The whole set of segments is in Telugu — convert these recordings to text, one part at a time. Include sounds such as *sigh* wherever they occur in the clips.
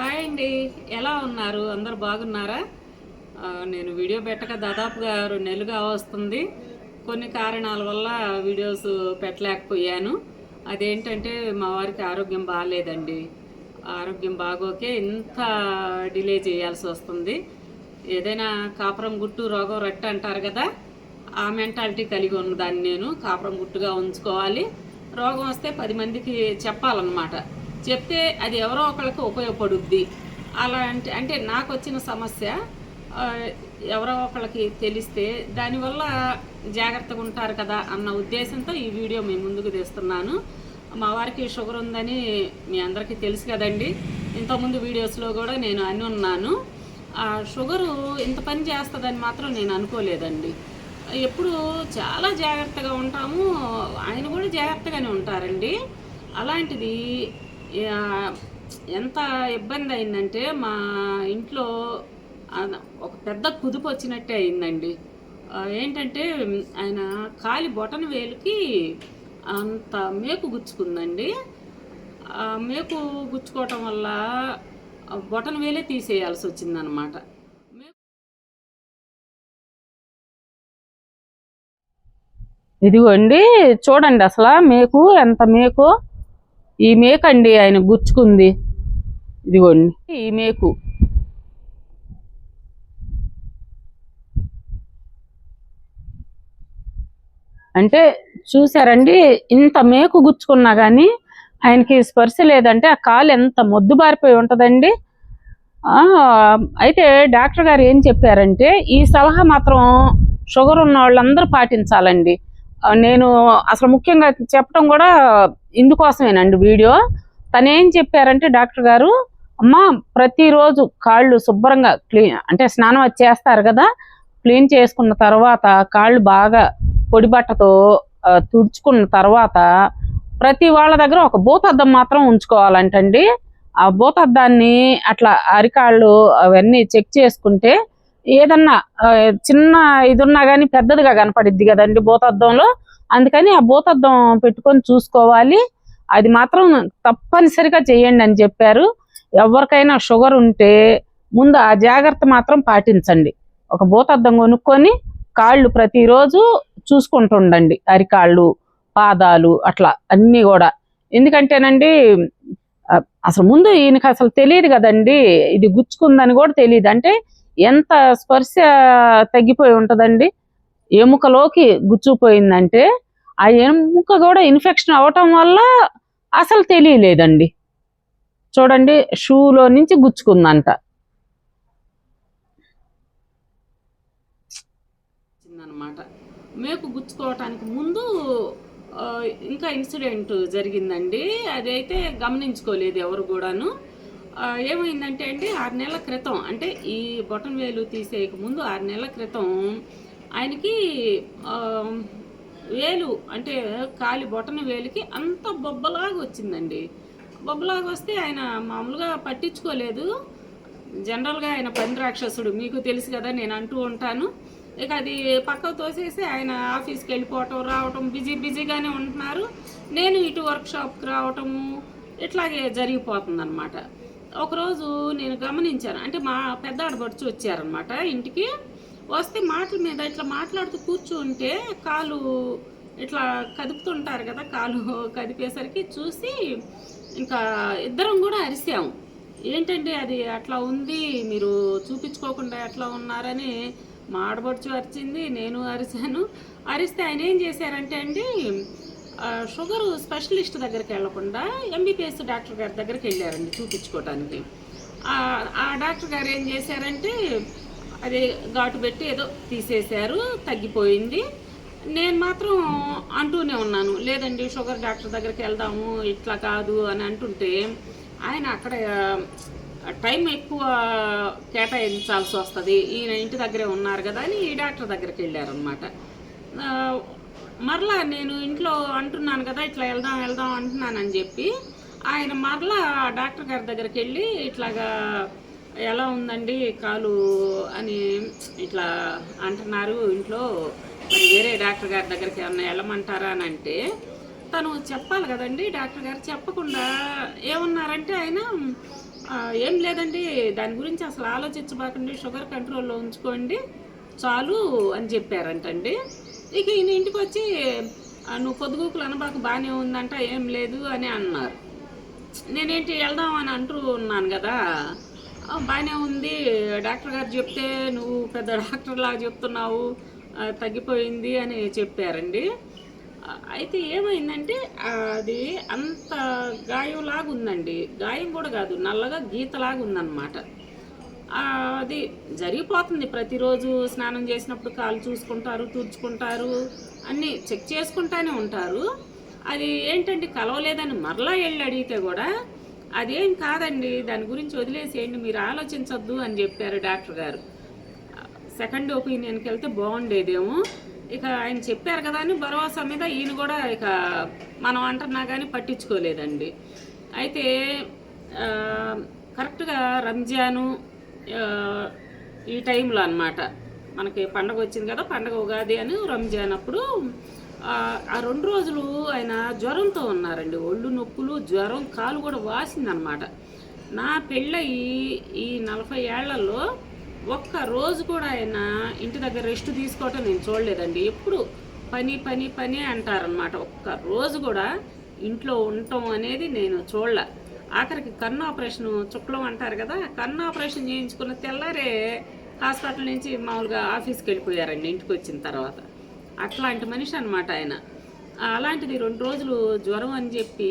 హాయ్ అండి. ఎలా ఉన్నారు? అందరు బాగున్నారా? నేను వీడియో పెట్టక దాదాపుగా రెండు నెలలుగా వస్తుంది. కొన్ని కారణాల వల్ల వీడియోస్ పెట్టలేకపోయాను. అదేంటంటే మా వారికి ఆరోగ్యం బాగాలేదండి. ఆరోగ్యం బాగోకే ఇంత డిలే చేయాల్సి వస్తుంది. ఏదైనా కాపురం గుట్టు రోగం రట్టు అంటారు కదా ఆ మెంటాలిటీ కలిగి ఉన్నదాన్ని నేను కాపురం గుట్టుగా ఉంచుకోవాలి. రోగం వస్తే పది మందికి చెప్పాలన్నమాట. చెప్తే అది ఎవరో ఒకరికి ఉపయోగపడుద్ది. అలా అంటే అంటే నాకు వచ్చిన సమస్య ఎవరో ఒకళ్ళకి తెలిస్తే దానివల్ల జాగ్రత్తగా ఉంటారు కదా అన్న ఉద్దేశంతో ఈ వీడియో మేము ముందుకు తెస్తున్నాను. మా వారికి షుగర్ ఉందని మీ అందరికీ తెలుసు కదండి. ఇంతకుముందు వీడియోస్లో కూడా నేను అని ఉన్నాను. ఆ షుగరు ఇంత పని చేస్తుందని మాత్రం నేను అనుకోలేదండి. ఎప్పుడు చాలా జాగ్రత్తగా ఉంటాము. ఆయన కూడా జాగ్రత్తగానే ఉంటారండి. అలాంటిది ఎంత ఇబ్బంది అయిందంటే మా ఇంట్లో ఒక పెద్ద కుదుపు వచ్చినట్టే అయిందండి. ఏంటంటే ఆయన కాలి బొటన వేలుకి అంత మేకు గుచ్చుకుందండి. ఆ మేకు గుచ్చుకోవటం వల్ల బొటన వేలే తీసేయాల్సి వచ్చిందనమాట. ఇదిగోండి చూడండి అసలు మేకు ఎంత మేకు. ఈ మేకు అండి ఆయన గుచ్చుకుంది. ఇదిగోండి. ఈ మేకు. అంటే చూసారండి ఇంత మేకు గుచ్చుకున్నా కానీ ఆయనకి స్పర్శ లేదంటే ఆ కాలు ఎంత మొద్దు బారిపోయి ఉంటుందండి అయితే డాక్టర్ గారు ఏం చెప్పారంటే ఈ సలహా మాత్రం షుగర్ ఉన్న వాళ్ళందరూ పాటించాలండి. నేను అసలు ముఖ్యంగా చెప్పడం కూడా ఇందుకోసమేనండి వీడియో. తనేం చెప్పారంటే డాక్టర్ గారు అమ్మ ప్రతిరోజు కాళ్ళు శుభ్రంగా క్లీన్ అంటే స్నానం అది చేస్తారు కదా క్లీన్ చేసుకున్న తర్వాత కాళ్ళు బాగా పొడి బట్టతో తుడుచుకున్న తర్వాత ప్రతి వాళ్ళ దగ్గర ఒక భూతద్దం మాత్రం ఉంచుకోవాలంటండి. ఆ భూతద్దాన్ని అట్లా అరికాళ్ళు అవన్నీ చెక్ చేసుకుంటే ఏదన్నా చిన్న ఇది ఉన్నా కానీ పెద్దదిగా కనపడిద్ది కదండి భూతద్దంలో. అందుకని ఆ భూతద్దం పెట్టుకొని చూసుకోవాలి. అది మాత్రం తప్పనిసరిగా చేయండి అని చెప్పారు. ఎవరికైనా షుగర్ ఉంటే ముందు ఆ జాగ్రత్త మాత్రం పాటించండి. ఒక భూతద్దం కొనుక్కొని కాళ్ళు ప్రతిరోజు చూసుకుంటుండండి. అరికాళ్ళు పాదాలు అట్లా అన్నీ కూడా. ఎందుకంటేనండి అసలు ముందు ఈయనకి అసలు తెలియదు కదండి. ఇది గుచ్చుకుందని కూడా తెలియదు. అంటే ఎంత స్పర్శ తగ్గిపోయి ఉంటుందండి. ఎముకలోకి గుచ్చుకుపోయిందంటే ఆ ఎముక కూడా ఇన్ఫెక్షన్ అవటం వల్ల అసలు తెలియలేదండి. చూడండి షూలో నుంచి గుచ్చుకుందంట. వచ్చిందనమాట మేకు గుచ్చుకోవటానికి ముందు ఇంకా ఇన్సిడెంట్ జరిగిందండి. అదైతే గమనించుకోలేదు ఎవరు కూడాను. ఏమైందంటే అండి ఆరు నెలల క్రితం అంటే ఈ బొటన్ వేలు తీసేయక ముందు ఆరు నెలల క్రితం ఆయనకి వేలు అంటే కాలి బొటన వేలుకి అంత బొబ్బలాగా వచ్చిందండి. బొబ్బలాగా వస్తే ఆయన మామూలుగా పట్టించుకోలేదు. జనరల్గా ఆయన పని రాక్షసుడు. మీకు తెలుసు కదా నేను అంటూ ఉంటాను. ఇక అది పక్కకు తోసేసి ఆయన ఆఫీస్కి వెళ్ళిపోవటం రావటం బిజీ బిజీగానే ఉంటున్నారు. నేను ఇటు వర్క్షాప్కి రావటము ఇట్లాగే జరిగిపోతుంది అనమాట ఒకరోజు నేను గమనించాను. అంటే మా పెద్ద ఆడబడుచు వచ్చారనమాట ఇంటికి. వస్తే మాటల మీద ఇట్లా మాట్లాడుతూ కూర్చుంటే కాలు ఇట్లా కదుపుతుంటారు కదా కాలు కదిపేసరికి చూసి ఇంకా ఇద్దరం కూడా అరిసాము ఏంటండి అది అట్లా ఉంది మీరు చూపించుకోకుండా ఎట్లా ఉన్నారని మాడబడుచు అరిచింది నేను అరిచాను అరిస్తే ఆయన ఏం చేశారంటే అండి షుగరు షుగర్ స్పెషలిస్ట్ దగ్గరికి వెళ్ళకుండా ఎంబీబీఎస్ డాక్టర్ గారి దగ్గరికి వెళ్ళారండి చూపించుకోవటానికి ఆ డాక్టర్ గారు ఏం చేశారంటే అది ఘాటు పెట్టి ఏదో తీసేశారు తగ్గిపోయింది. నేను మాత్రం అంటూనే ఉన్నాను లేదండి షుగర్ డాక్టర్ దగ్గరికి వెళ్దాము ఇట్లా కాదు అని అంటుంటే ఆయన అక్కడ టైం ఎక్కువ కేటాయించాల్సి వస్తుంది ఈయన ఇంటి దగ్గరే ఉన్నారు కదా అని ఈ డాక్టర్ దగ్గరికి వెళ్ళారనమాట మరలా నేను ఇంట్లో అంటున్నాను కదా ఇట్లా వెళ్దాం వెళ్దాం అంటున్నానని చెప్పి ఆయన మరలా డాక్టర్ గారి దగ్గరికి వెళ్ళి ఇట్లాగా ఎలా ఉందండి కాలు అని ఇట్లా అంటున్నారు ఇంట్లో? మరి వేరే డాక్టర్ గారి దగ్గరికి ఏమన్నా వెళ్ళమంటారా అని అంటే తను చెప్పాలి కదండి డాక్టర్ గారు చెప్పకుండా ఏమన్నారంటే ఆయన ఏం లేదండి దాని గురించి అసలు ఆలోచించబాకండి షుగర్ కంట్రోల్లో ఉంచుకోండి చాలు అని చెప్పారంటండి. ఇక ఈయన ఇంటికి వచ్చి నువ్వు పొద్దుగూకులు అనబాకు బాగానే ఉందంట ఏం లేదు అని అన్నారు. నేనేంటి వెళ్దాం అని అంటూ ఉన్నాను కదా. బాగానే ఉంది. డాక్టర్ గారు చెప్తే నువ్వు పెద్ద డాక్టర్ లాగా చెప్తున్నావు తగ్గిపోయింది అని చెప్పారండి. అయితే ఏమైందంటే అది అంత గాయంలాగా ఉందండి. గాయం కూడా కాదు నల్లగా గీతలాగా ఉందన్నమాట. అది జరిగిపోతుంది. ప్రతిరోజు స్నానం చేసినప్పుడు కాలు చూసుకుంటారు తుడుచుకుంటారు అన్నీ చెక్ చేసుకుంటానే ఉంటారు. అది ఏంటంటే కలవలేదని మరలా వెళ్ళి అడిగితే కూడా అదేం కాదండి దాని గురించి వదిలేసేయండి మీరు ఆలోచించొద్దు అని చెప్పారు డాక్టర్ గారు. సెకండ్ ఒపీనియన్కి వెళ్తే బాగుండేదేమో. ఇక ఆయన చెప్పారు కదా అని భరోసా మీద ఈయన కూడా ఇక మనం అంటున్నా కానీ పట్టించుకోలేదండి. అయితే కరెక్ట్గా రంజాను ఈ టైంలో అన్నమాట. మనకి పండగ వచ్చింది కదా పండగ ఉగాది అని రంజాన్ అప్పుడు ఆ, రెండు రోజులు ఆయన జ్వరంతో ఉన్నారండి. ఒళ్ళు నొప్పులు జ్వరం కాలు కూడా వాసిందనమాట. నా పెళ్ళయి ఈ నలభై ఏళ్ళలో ఒక్క రోజు కూడా ఆయన ఇంటి దగ్గర రెస్ట్ తీసుకోవటం నేను చూడలేదండి. ఎప్పుడు పని పని పని అంటారనమాట. ఒక్క రోజు కూడా ఇంట్లో ఉండటం అనేది నేను చూడలే. ఆఖరికి కన్ను ఆపరేషన్ చుక్కలం అంటారు కదా కన్ను ఆపరేషన్ చేయించుకున్న తెల్లారే హాస్పిటల్ నుంచి మామూలుగా ఆఫీస్కి వెళ్ళిపోయారండి ఇంటికి వచ్చిన తర్వాత. అట్లాంటి మనిషి అనమాట ఆయన. అలాంటిది రెండు రోజులు జ్వరం అని చెప్పి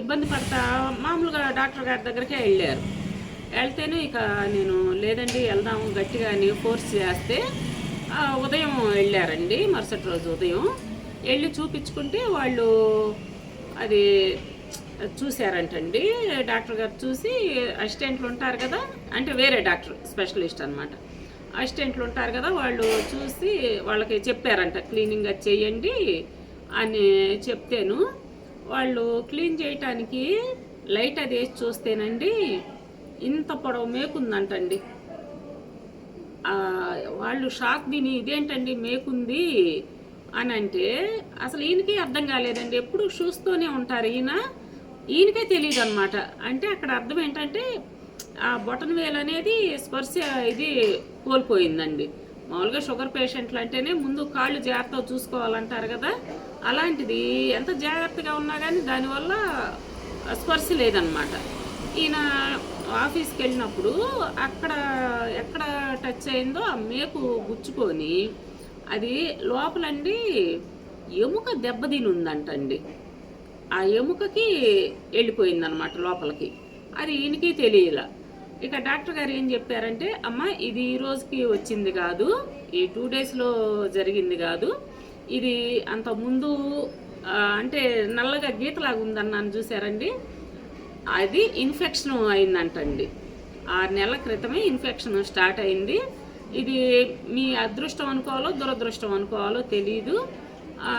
ఇబ్బంది పడతా మామూలుగా డాక్టర్ గారి దగ్గరికే వెళ్ళారు. వెళ్తేనే ఇక నేను లేదండి వెళ్దాము గట్టిగా అని ఫోర్స్ చేస్తే ఉదయం వెళ్ళారండి మరుసటి రోజు ఉదయం. వెళ్ళి చూపించుకుంటే వాళ్ళు అది చూశారంటండి. డాక్టర్ గారు చూసి అసిస్టెంట్లు ఉంటారు కదా అంటే వేరే డాక్టర్ స్పెషలిస్ట్ అనమాట అసిస్టెంట్లు ఉంటారు కదా వాళ్ళు చూసి వాళ్ళకి చెప్పారంట క్లీనింగ్ అది చేయండి అని చెప్తేను. వాళ్ళు క్లీన్ చేయటానికి లైట్ అది వేసి చూస్తేనండి ఇంత పొడవు మేకుందంటండి. వాళ్ళు షాక్ దీని ఇదేంటండి మేకుంది అని అంటే అసలు ఈయనకే అర్థం కాలేదండి. ఎప్పుడు షూస్తోనే ఉంటారు ఈయన. ఈయనకే తెలియదు అనమాట అంటే అక్కడ అర్థం ఏంటంటే ఆ బొటన్ వేలు అనేది స్పర్శ ఇది కోల్పోయిందండి. మామూలుగా షుగర్ పేషెంట్లు అంటేనే ముందు కాళ్ళు జాగ్రత్తగా చూసుకోవాలంటారు కదా అలాంటిది ఎంత జాగ్రత్తగా ఉన్నా కానీ దానివల్ల స్పర్శ లేదనమాట. ఈయన ఆఫీస్కి వెళ్ళినప్పుడు అక్కడ ఎక్కడ టచ్ అయిందో ఆ మేకు గుచ్చుకొని అది లోపలండి ఎముక దెబ్బతిని ఉందంటండి. ఆ ఎముకకి వెళ్ళిపోయిందనమాట లోపలికి. అది ఈయనకి తెలియలా. ఇక డాక్టర్ గారు ఏం చెప్పారంటే అమ్మ ఇది ఈ రోజుకి వచ్చింది కాదు ఈ టూ డేస్లో జరిగింది కాదు ఇది అంత ముందు అంటే నల్లగా గీతలాగా ఉందన్నాను చూసారండి అది ఇన్ఫెక్షన్ అయిందంటండి. ఆరు నెలల క్రితమే ఇన్ఫెక్షన్ స్టార్ట్ అయింది. ఇది మీ అదృష్టం అనుకోవాలో దురదృష్టం అనుకోవాలో తెలియదు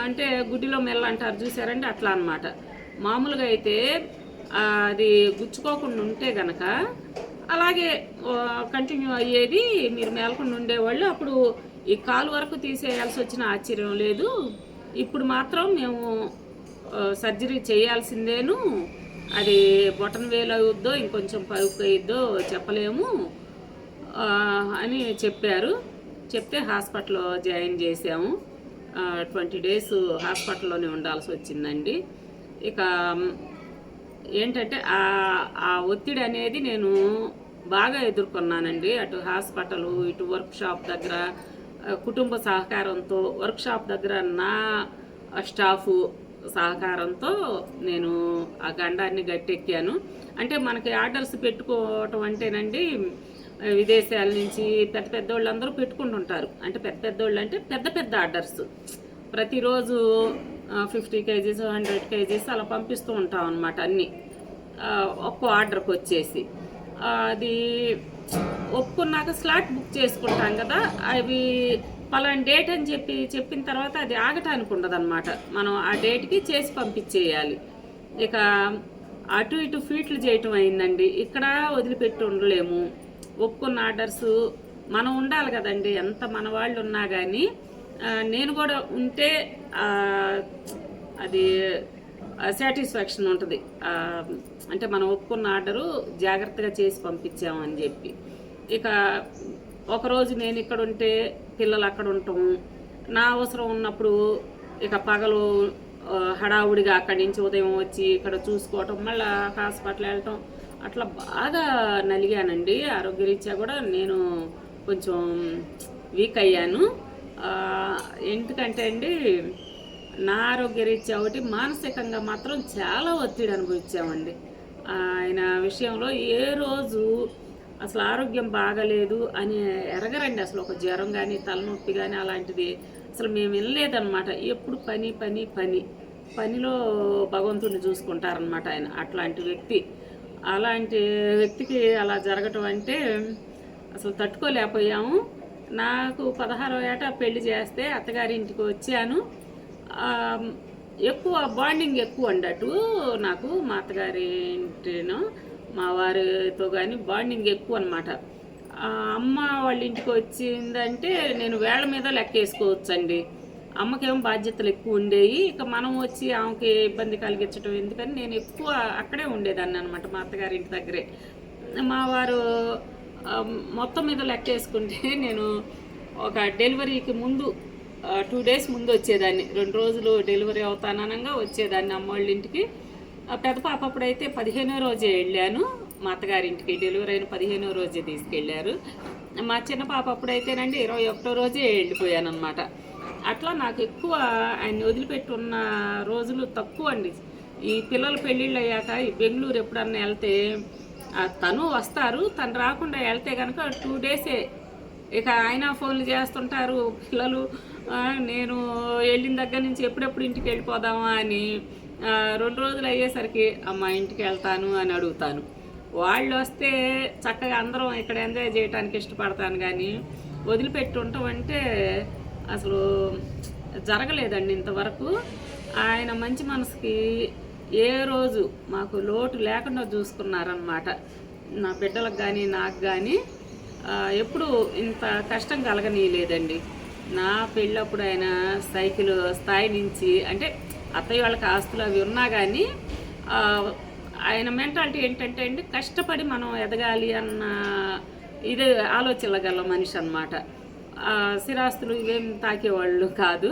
అంటే గుడ్డిలో మెల్ల అంటారు చూసారండి అట్లా అన్నమాట. మామూలుగా అయితే అది గుచ్చుకోకుండా ఉంటే గనక అలాగే కంటిన్యూ అయ్యేది మీరు మేలకుండా ఉండేవాళ్ళు. అప్పుడు ఈ కాలు వరకు తీసేయాల్సి వచ్చిన ఆశ్చర్యం లేదు. ఇప్పుడు మాత్రం మేము సర్జరీ చేయాల్సిందేను. అది బొటన్ వేలు అవుద్దో ఇంకొంచెం పరుపు అయ్యిద్దో చెప్పలేము అని చెప్పారు. చెప్తే హాస్పిటల్లో జాయిన్ చేసాము ట్వంటీ డేస్ హాస్పిటల్లోనే ఉండాల్సి వచ్చిందండి. ఇక ఏంటంటే ఆ ఒత్తిడి అనేది నేను బాగా ఎదుర్కొన్నానండి. అటు హాస్పిటల్ ఇటు వర్క్ షాప్ దగ్గర కుటుంబ సహకారంతో వర్క్ షాప్ దగ్గర నా స్టాఫ్ సహకారంతో నేను ఆ గండాన్ని గట్టెక్కాను. అంటే మనకి ఆర్డర్స్ పెట్టుకోవటం అంటేనండి విదేశాల నుంచి పెద్ద పెద్ద వాళ్ళందరూ పెట్టుకుంటుంటారు. అంటే పెద్ద పెద్దోళ్ళు అంటే పెద్ద పెద్ద ఆర్డర్స్. ప్రతిరోజు ఫిఫ్టీ కేజీస్ హండ్రెడ్ కేజీస్ అలా పంపిస్తూ ఉంటాం అనమాట అన్నీ. ఒక్కో ఆర్డర్కి వచ్చేసి. అది ఒప్పుకున్నాక స్లాట్ బుక్ చేసుకుంటాం కదా అవి పలానా డేట్ అని చెప్పి చెప్పిన తర్వాత అది ఆగటానికి ఉండదన్నమాట. మనం ఆ డేట్కి చేసి పంపించేయాలి. ఇక అటు ఇటు ఫీట్లు చేయటం అయిందండి. ఇక్కడ వదిలిపెట్టి ఉండలేము. ఒప్పుకున్న ఆర్డర్స్ మనం ఉండాలి కదండి. ఎంత మన వాళ్ళు ఉన్నా కానీ నేను కూడా ఉంటే అది సాటిస్ఫాక్షన్ ఉంటుంది. అంటే మనం ఒప్పుకున్న ఆర్డరు జాగ్రత్తగా చేసి పంపించామని చెప్పి. ఇక ఒకరోజు నేను ఇక్కడ ఉంటే పిల్లలు అక్కడ ఉండటం నా అవసరం ఉన్నప్పుడు ఇక పగలు హడావుడిగా అక్కడి నుంచి ఉదయం వచ్చి ఇక్కడ చూసుకోవటం మళ్ళీ హాస్పిటల్ వెళ్ళటం అట్లా బాగా నలిగానండి. ఆరోగ్యరీత్యా కూడా నేను కొంచెం వీక్ అయ్యాను. ఎందుకంటే అండి నా ఆరోగ్యరీత్యా ఒకటి మానసికంగా మాత్రం చాలా ఒత్తిడి అనుభవించామండి. ఆయన విషయంలో ఏ రోజు అసలు ఆరోగ్యం బాగలేదు అని ఎరగరండి. అసలు ఒక జ్వరం కానీ తలనొప్పి కానీ అలాంటిది అసలు మేము వినలేదన్నమాట. ఎప్పుడు పని పని పని. పనిలో భగవంతుడిని చూసుకుంటారనమాట ఆయన. అట్లాంటి వ్యక్తి. అలాంటి వ్యక్తికి అలా జరగటం అంటే అసలు తట్టుకోలేకపోయాము. నాకు పదహారో ఏట పెళ్ళి చేస్తే అత్తగారి ఇంటికి వచ్చాను ఎక్కువ బాండింగ్ ఎక్కువ అండి నాకు మా అత్తగారి ఇంటిను మా వారితో కానీ బాండింగ్ ఎక్కువ అనమాట అమ్మ వాళ్ళ ఇంటికి వచ్చిందంటే నేను వేళ మీద లెక్క వేసుకోవచ్చండి అమ్మకేమో బాధ్యతలు ఎక్కువ ఉండేవి ఇక మనం వచ్చి ఆమెకి ఇబ్బంది కలిగించడం ఎందుకని నేను ఎక్కువ అక్కడే ఉండేదాన్ని అనమాట మా అత్తగారింటి దగ్గరే. మా వారు మొత్తం మీద లెక్క వేసుకుంటే *laughs* నేను ఒక డెలివరీకి ముందు టూ డేస్ ముందు వచ్చేదాన్ని. రెండు రోజులు డెలివరీ అవుతాననంగా వచ్చేదాన్ని అమ్మ ఇంటికి పెద్ద పాప అప్పుడైతే పదిహేనో రోజే వెళ్ళాను. మా అత్తగారింటికి డెలివరీ అయిన పదిహేనో రోజే తీసుకెళ్ళారు. మా చిన్న పాప అప్పుడైతేనండి ఇరవై ఒకటో రోజే వెళ్ళిపోయాను అనమాట అట్లా నాకు ఎక్కువ ఆయన్ని వదిలిపెట్టున్న రోజులు తక్కువ అండి ఈ పిల్లల పెళ్ళిళ్ళు అయ్యాక ఈ బెంగళూరు ఎప్పుడన్నా వెళ్తే తను వస్తారు. తను రాకుండా వెళ్తే కనుక టూ డేసే ఇక ఆయన ఫోన్లు చేస్తుంటారు పిల్లలు నేను వెళ్ళిన దగ్గర నుంచి ఎప్పుడెప్పుడు ఇంటికి వెళ్ళిపోదామా అని రెండు రోజులు అయ్యేసరికి అమ్మ ఇంటికి వెళ్తాను అని అడుగుతాను. వాళ్ళు వస్తే చక్కగా అందరం ఇక్కడ ఎంజాయ్ చేయడానికి ఇష్టపడతాను కానీ వదిలిపెట్టి ఉండటం అంటే అసలు జరగలేదండి ఇంతవరకు. ఆయన మంచి మనసుకి ఏ రోజు మాకు లోటు లేకుండా చూసుకున్నారనమాట నా బిడ్డలకు కానీ నాకు కానీ ఎప్పుడు ఇంత కష్టం కలగనీయలేదండి. నా పెళ్ళప్పుడు ఆయన సైకిల్ స్థాయి నుంచి అంటే అత్తయ్య వాళ్ళకి ఆస్తులు అవి ఉన్నా కానీ ఆయన మెంటాలిటీ ఏంటంటే అండి కష్టపడి మనం ఎదగాలి అన్న ఇదే ఆలోచనగల మనిషి అనమాట స్థిరాస్తులు ఇవేం తాకేవాళ్ళు కాదు.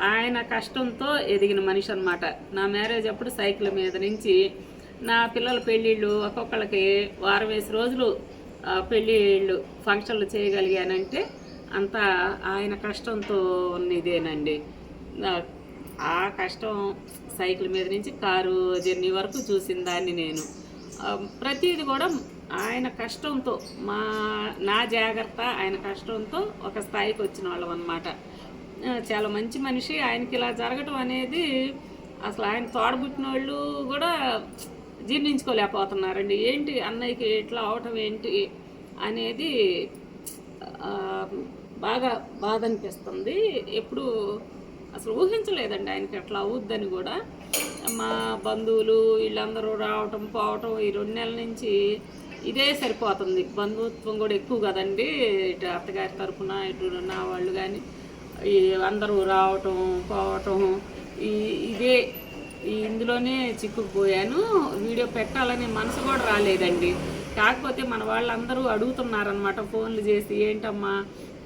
ఆయన కష్టంతో ఎదిగిన మనిషి అనమాట నా మ్యారేజ్ అప్పుడు సైకిల్ మీద నుంచి నా పిల్లల పెళ్ళిళ్ళు ఒక్కొక్కళ్ళకి వారం వేసి రోజులు పెళ్ళిళ్ళు ఫంక్షన్లు చేయగలిగానంటే అంతా ఆయన కష్టంతో ఉన్నదేనండి. ఆ కష్టం సైకిల్ మీద నుంచి కారు జర్నీ వరకు చూసిన దాన్ని నేను. ప్రతిది కూడా ఆయన కష్టంతో మా నా జాగ్రత్త ఆయన కష్టంతో ఒక స్థాయికి వచ్చిన వాళ్ళం అనమాట చాలా మంచి మనిషి. ఆయనకి ఇలా జరగటం అనేది అసలు ఆయన తోడబుట్టిన వాళ్ళు కూడా జీర్ణించుకోలేకపోతున్నారండి. ఏంటి అన్నయ్యకి ఇట్లా అవటం ఏంటి అనేది బాగా బాధ అనిపిస్తుంది. ఎప్పుడు అసలు ఊహించలేదండి ఆయనకి అట్లా అవుద్దని కూడా. మా బంధువులు వీళ్ళందరూ రావటం పోవటం ఈ రెండు నెలల నుంచి ఇదే సరిపోతుంది. బంధుత్వం కూడా ఎక్కువ కదండి. ఇటు అత్తగారి తరఫున ఇటు నా వాళ్ళు కానీ అందరూ రావటం పోవటం ఈ ఇదే ఈ ఇందులోనే చిక్కుకుపోయాను. వీడియో పెట్టాలనే మనసు కూడా రాలేదండి. కాకపోతే మన వాళ్ళందరూ అడుగుతున్నారనమాట ఫోన్లు చేసి ఏంటమ్మా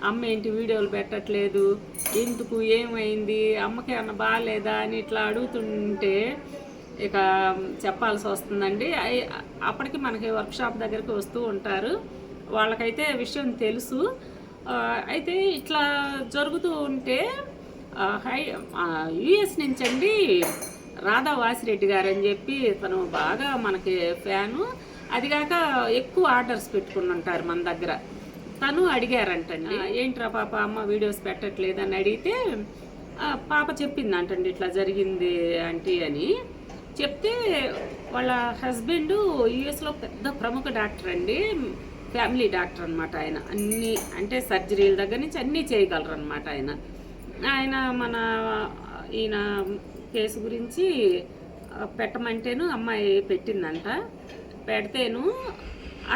అమ్మ ఏంటి వీడియోలు పెట్టట్లేదు? ఎందుకు? ఏమైంది? అమ్మకి అన్న బాగాలేదా అని ఇట్లా అడుగుతుంటే ఇక చెప్పాల్సి వస్తుందండి. అప్పటికి మనకి వర్క్షాప్ దగ్గరికి వస్తూ ఉంటారు. వాళ్ళకైతే విషయం తెలుసు. అయితే ఇట్లా జరుగుతూ ఉంటే హై యుఎస్ నుంచి అండి రాధా వాసిరెడ్డి గారు అని చెప్పి తను బాగా మనకి ఫ్యాను. అదిగాక ఎక్కువ ఆర్డర్స్ పెట్టుకుని ఉంటారు మన దగ్గర. తను అడిగారంటండి ఏంట్రా పాప అమ్మ వీడియోస్ పెట్టట్లేదని అడిగితే పాప చెప్పింది అంటండి ఇట్లా జరిగింది ఆంటీ అని. చెప్తే వాళ్ళ హస్బెండ్ యుఎస్లో పెద్ద ప్రముఖ డాక్టర్ అండి ఫ్యామిలీ డాక్టర్ అనమాట ఆయన. అన్ని అంటే సర్జరీల దగ్గర నుంచి అన్నీ చేయగలరు అనమాట ఆయన. ఆయన మన ఈయన కేసు గురించి పెట్టమంటేను అమ్మాయి పెట్టిందంట. పెడితేను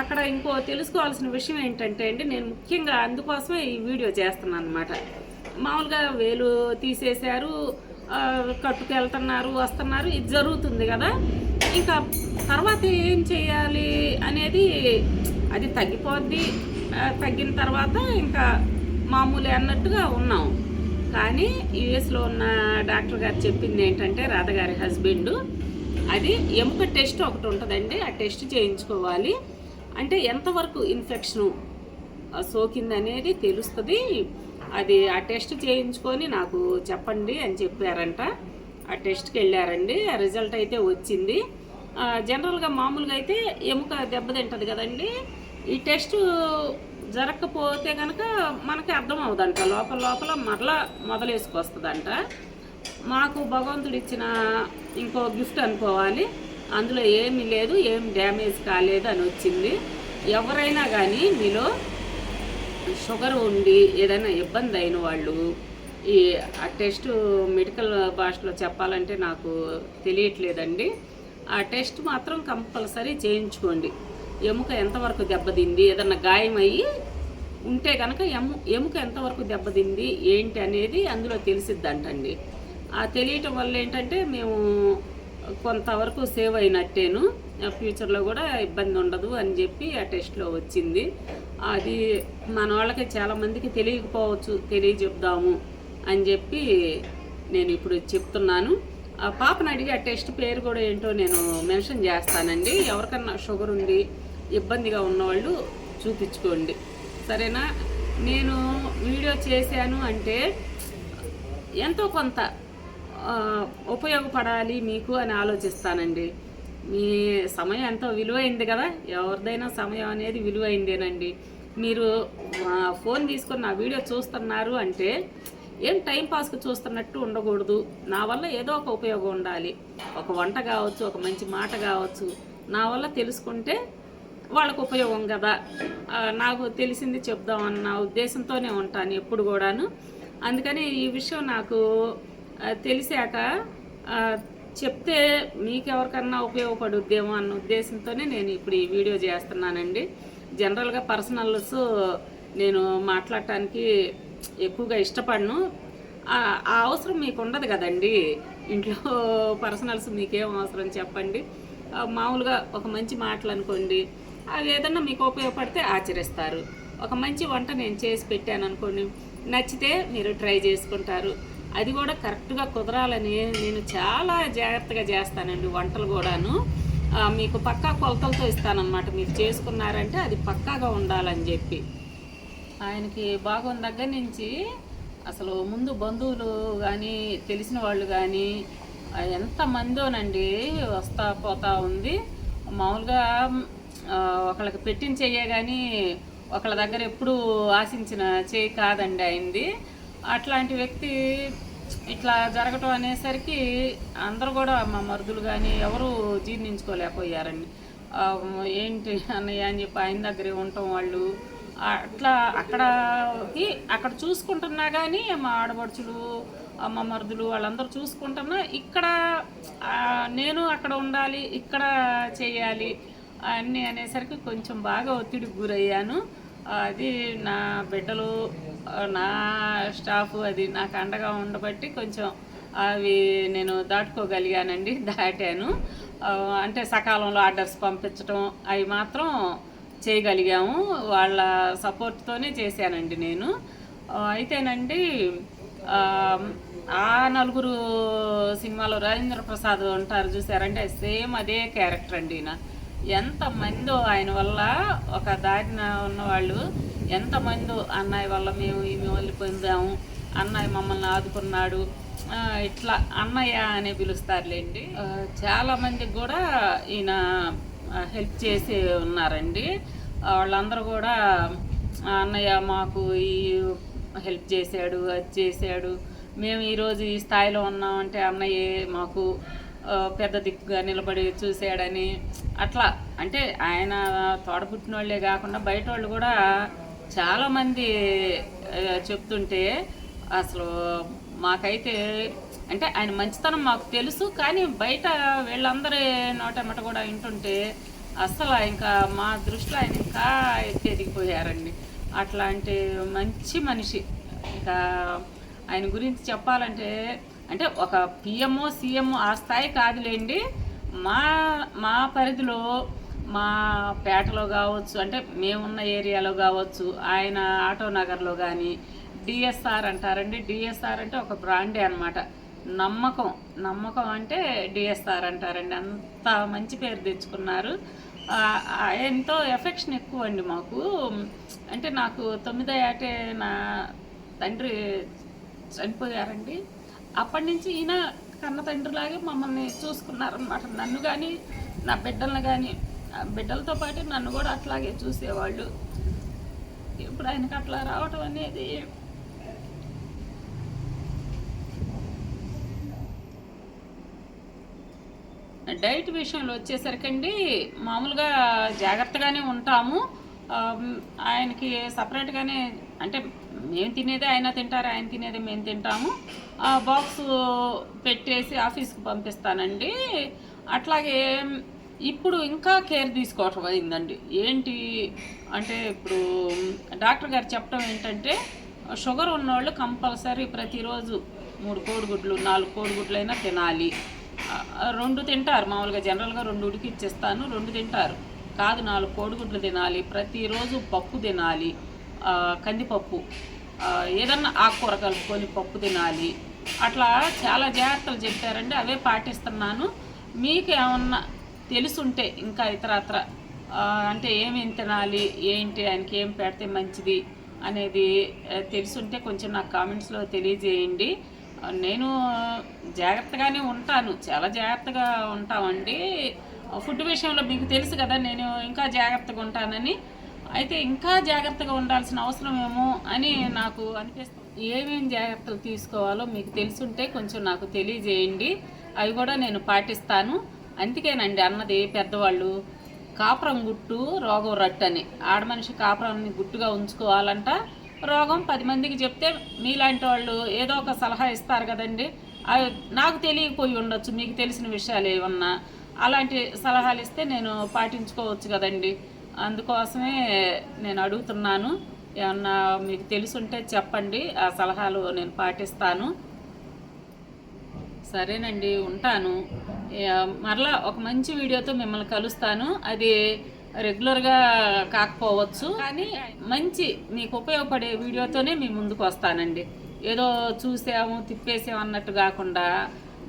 అక్కడ ఇంకో తెలుసుకోవాల్సిన విషయం ఏంటంటే అండి నేను ముఖ్యంగా అందుకోసమే ఈ వీడియో చేస్తున్నాను అనమాట మామూలుగా వేలు తీసేశారు కట్టుకెళ్తున్నారు వస్తున్నారు ఇది జరుగుతుంది కదా. ఇంకా తర్వాత ఏం చేయాలి అనేది అది తగ్గిపోద్ది తగ్గిన తర్వాత ఇంకా మామూలు అన్నట్టుగా ఉన్నాం. కానీ యుఎస్లో ఉన్న డాక్టర్ గారు చెప్పింది ఏంటంటే రాధగారి హస్బెండ్ అది ఎముక టెస్ట్ ఒకటి ఉంటుందండి ఆ టెస్ట్ చేయించుకోవాలి. అంటే ఎంతవరకు ఇన్ఫెక్షను సోకింది అనేది తెలుస్తుంది. అది ఆ టెస్ట్ చేయించుకొని నాకు చెప్పండి అని చెప్పారంట. ఆ టెస్ట్కి వెళ్ళారండి ఆ రిజల్ట్ అయితే వచ్చింది. జనరల్గా మామూలుగా అయితే ఎముక దెబ్బతింటుంది కదండి ఈ టెస్ట్ జరగకపోతే కనుక మనకి అర్థం అవుదంట. లోపల లోపల మరలా మొదలేసుకొస్తుందంట మాకు భగవంతుడు ఇచ్చిన ఇంకో గిఫ్ట్ అనుకోవాలి. అందులో ఏమీ లేదు ఏం డ్యామేజ్ కాలేదు అని వచ్చింది. ఎవరైనా కానీ మీలో షుగర్ ఉండి ఏదైనా ఇబ్బంది అయిన వాళ్ళు ఈ ఆ టెస్ట్ మెడికల్ భాషలో చెప్పాలంటే నాకు తెలియట్లేదండి. ఆ టెస్ట్ మాత్రం కంపల్సరీ చేయించుకోండి. ఎముక ఎంతవరకు దెబ్బతింది ఏదన్నా గాయం అయ్యి ఉంటే కనుక ఎము ఎముక ఎంతవరకు దెబ్బతింది ఏంటి అనేది అందులో తెలిసిద్దంటండి. ఆ తెలియటం వల్ల ఏంటంటే మేము కొంతవరకు సేవ్ అయినట్టేను. ఫ్యూచర్లో కూడా ఇబ్బంది ఉండదు అని చెప్పి ఆ టెస్ట్లో వచ్చింది. అది మన వాళ్ళకి చాలామందికి తెలియకపోవచ్చు తెలియజెప్దాము అని చెప్పి నేను ఇప్పుడు చెప్తున్నాను. ఆ పాపను అడిగి ఆ టెస్ట్ పేరు కూడా ఏంటో నేను మెన్షన్ చేస్తానండి. ఎవరికన్నా షుగర్ ఉండి ఇబ్బందిగా ఉన్నవాళ్ళు చూపించుకోండి. సరేనా? నేను వీడియో చేశాను అంటే ఎంతో కొంత ఉపయోగపడాలి మీకు అని ఆలోచిస్తానండి. మీ సమయం ఎంతో విలువైంది కదా? ఎవరిదైనా సమయం అనేది విలువైందేనండి. మీరు మా ఫోన్ తీసుకొని నా వీడియో చూస్తున్నారు అంటే ఏం టైం పాస్కి చూస్తున్నట్టు ఉండకూడదు. నా వల్ల ఏదో ఒక ఉపయోగం ఉండాలి. ఒక వంట కావచ్చు ఒక మంచి మాట కావచ్చు. నా వల్ల తెలుసుకుంటే వాళ్ళకు ఉపయోగం కదా. నాకు తెలిసింది చెప్దామన్న ఉద్దేశంతోనే ఉంటాను ఎప్పుడు కూడాను. అందుకని ఈ విషయం నాకు తెలిసాక చెప్తే చెప్తే మీకెవరికన్నా ఉపయోగపడుద్దేమో అన్న ఉద్దేశంతోనే నేను ఇప్పుడు ఈ వీడియో చేస్తున్నానండి. జనరల్గా పర్సనల్స్ నేను మాట్లాడటానికి ఎక్కువగా ఇష్టపడను. ఆ అవసరం మీకు ఉండదు కదండి. ఇంట్లో పర్సనల్స్ మీకేం అవసరం చెప్పండి. మామూలుగా ఒక మంచి మాటలు అనుకోండి. అవి ఏదన్నా మీకు ఉపయోగపడితే ఆచరిస్తారు. ఒక మంచి వంట నేను చేసి పెట్టాను అనుకోండి నచ్చితే మీరు ట్రై చేసుకుంటారు. అది కూడా కరెక్ట్గా కుదరాలని నేను చాలా జాగ్రత్తగా చేస్తానండి వంటలు కూడాను. మీకు పక్కా కొలతలతో ఇస్తానన్నమాట. మీరు చేసుకున్నారంటే అది పక్కాగా ఉండాలని చెప్పి. ఆయనకి బాగున్న దగ్గర నుంచి అసలు ముందు బంధువులు కానీ తెలిసిన వాళ్ళు కానీ ఎంతమందోనండి వస్తా పోతా ఉంది. మామూలుగా ఒకళ్ళకి పెట్టిన చెయ్యే కానీ ఒకళ్ళ దగ్గర ఎప్పుడు ఆశించిన చేయి కాదండి అయింది. అట్లాంటి వ్యక్తి ఇట్లా జరగటం అనేసరికి అందరూ కూడా మా మరుదులు కానీ ఎవరు జీర్ణించుకోలేకపోయారండి. ఏంటి అన్నయ్య అని చెప్పి ఆయన దగ్గరే ఉండటం వాళ్ళు. అట్లా అక్కడకి అక్కడ చూసుకుంటున్నా కానీ మా ఆడపడుచులు అమ్మ మరుదులు వాళ్ళందరూ చూసుకుంటున్నా ఇక్కడ నేను అక్కడ ఉండాలి ఇక్కడ చేయాలి అన్నీ అనేసరికి కొంచెం బాగా ఒత్తిడికి గురయ్యాను. అది నా బిడ్డలు నా స్టాఫ్ అది నాకు అండగా ఉండబట్టి కొంచెం అవి నేను దాటుకోగలిగానండి దాటాను. అంటే సకాలంలో ఆర్డర్స్ పంపించడం అవి మాత్రం చేయగలిగాము. వాళ్ళ సపోర్ట్తోనే చేశానండి నేను. అయితేనండి ఆ, నలుగురు సినిమాలో రాజేంద్ర ప్రసాద్ ఉంటారు చూసారంటే సేమ్ అదే క్యారెక్టర్ అండి ఈయన. ఎంతమందో ఆయన వల్ల ఒక దారిన ఉన్నవాళ్ళు ఎంతమందో అన్నయ్య వల్ల మేము ఈమె వల్ల పొందాము అన్నయ్య మమ్మల్ని ఆదుకున్నాడు ఇట్లా అన్నయ్య అని పిలుస్తారులేండి. చాలామందికి కూడా ఈయన హెల్ప్ చేసి ఉన్నారండి. వాళ్ళందరూ కూడా అన్నయ్య మాకు ఈ హెల్ప్ చేశాడు అది చేశాడు. మేము ఈరోజు ఈ స్థాయిలో ఉన్నామంటే అన్నయ్యే మాకు పెద్ద దిక్కుగా నిలబడి చూశాడని. అట్లా అంటే ఆయన తోడబుట్టిన వాళ్ళే కాకుండా బయట వాళ్ళు కూడా చాలామంది చెప్తుంటే అసలు మాకైతే అంటే ఆయన మంచితనం మాకు తెలుసు కానీ బయట వీళ్ళందరి నోటమట కూడా వింటుంటే అసలు ఇంకా మా దృష్టిలో ఆయన ఇంకా ఎత్తి ఎదిగిపోయారండి. అట్లాంటి మంచి మనిషి. ఇంకా ఆయన గురించి చెప్పాలంటే అంటే ఒక పిఎంఓ సీఎంఓ ఆ స్థాయి కాదులేండి. మా మా పరిధిలో మా పేటలో కావచ్చు అంటే మేమున్న ఏరియాలో కావచ్చు ఆయన ఆటో నగర్లో కానీ డిఎస్ఆర్ అంటారండి. డిఎస్ఆర్ అంటే ఒక బ్రాండే అన్నమాట. నమ్మకం. నమ్మకం అంటే డిఎస్ఆర్ అంటారండి. అంత మంచి పేరు తెచ్చుకున్నారు. ఎంతో ఎఫెక్షన్ ఎక్కువ అండి మాకు. అంటే నాకు తొమ్మిదో ఏటే నా తండ్రి చనిపోయారండి. అప్పటి నుంచి ఈయన కన్న తండ్రిలాగే మమ్మల్ని చూసుకున్నారనమాట నన్ను కానీ నా బిడ్డలను కానీ బిడ్డలతో పాటు నన్ను కూడా అట్లాగే చూసేవాళ్ళు. ఇప్పుడు ఆయనకి అట్లా రావటం అనేది డైట్ విషయంలో వచ్చేసరికండి మామూలుగా జాగ్రత్తగానే ఉంటాము. ఆయనకి సపరేట్గానే అంటే మేము తినేదే ఆయన తింటారు ఆయన తినేదే మేము తింటాము. ఆ బాక్స్ పెట్టేసి ఆఫీస్కి పంపిస్తానండి. అట్లాగే ఇప్పుడు ఇంకా కేర్ తీసుకోవటం అయిందండి. ఏంటి అంటే ఇప్పుడు డాక్టర్ గారు చెప్పడం ఏంటంటే షుగర్ ఉన్నవాళ్ళు కంపల్సరీ ప్రతిరోజు మూడు కోడిగుడ్లు నాలుగు కోడిగుడ్లైనా తినాలి. రెండు తింటారు. మామూలుగా జనరల్గా రెండు ఉడికి ఇచ్చేస్తాను. రెండు తింటారు. కాదు నాలుగు కోడిగుడ్లు తినాలి. ప్రతిరోజు పప్పు తినాలి. కందిపప్పు. ఏదన్నా ఆకుకూర కలుపుకొని పప్పు తినాలి. అట్లా చాలా జాగ్రత్తలు చెప్పారండి. అవే పాటిస్తున్నాను. మీకు ఏమన్నా తెలుసుంటే ఇంకా ఇతరత్ర అంటే ఏమేమి తినాలి ఏంటి ఆయనకి ఏం పెడితే మంచిది అనేది తెలుసుంటే కొంచెం నాకు కామెంట్స్లో తెలియజేయండి. నేను జాగ్రత్తగానే ఉంటాను. చాలా జాగ్రత్తగా ఉంటామండి. ఫుడ్ విషయంలో మీకు తెలుసు కదా నేను ఇంకా జాగ్రత్తగా ఉంటానని. అయితే ఇంకా జాగ్రత్తగా ఉండాల్సిన అవసరం ఏమో అని నాకు అనిపిస్తుంది. ఏమేమి జాగ్రత్తలు తీసుకోవాలో మీకు తెలుసుంటే కొంచెం నాకు తెలియజేయండి. అవి కూడా నేను పాటిస్తాను. అందుకేనండి అన్నది పెద్దవాళ్ళు కాపురం గుట్టు రోగం రట్టని. ఆడమనిషి కాపురాన్ని గుట్టుగా ఉంచుకోవాలంట. రోగం పది మందికి చెప్తే మీలాంటి వాళ్ళు ఏదో ఒక సలహా ఇస్తారు కదండి. అవి నాకు తెలియకపోయి ఉండొచ్చు మీకు తెలిసిన విషయాలు ఏమన్నా. అలాంటి సలహాలు ఇస్తే నేను పాటించుకోవచ్చు కదండి. అందుకోసమే నేను అడుగుతున్నాను. ఏమన్నా మీకు తెలుసుంటే చెప్పండి. ఆ సలహాలు నేను పాటిస్తాను. సరేనండి ఉంటాను. మరలా ఒక మంచి వీడియోతో మిమ్మల్ని కలుస్తాను. అది రెగ్యులర్గా కాకపోవచ్చు కానీ మంచి మీకు ఉపయోగపడే వీడియోతోనే మీ ముందుకు వస్తానండి. ఏదో చూసాము తిప్పేసాము అన్నట్టు కాకుండా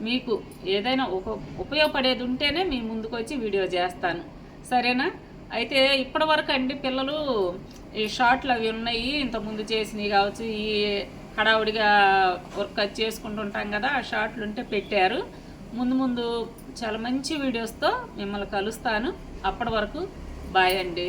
మీకు ఏదైనా ఒక ఉపయోగపడేది ఉంటేనే మీ ముందుకు వచ్చి వీడియో చేస్తాను. సరేనా? అయితే ఇప్పటి వరకు అండి పిల్లలు ఈ షార్ట్లు అవి ఉన్నాయి ఇంతకుముందు చేసినవి కావచ్చు ఈ హడావుడిగా వర్క్ చేసుకుంటుంటాం కదా ఆ షార్ట్లు ఉంటే పెట్టారు. ముందు ముందు చాలా మంచి వీడియోస్తో మిమ్మల్ని కలుస్తాను. అప్పటి వరకు బాయ్ అండి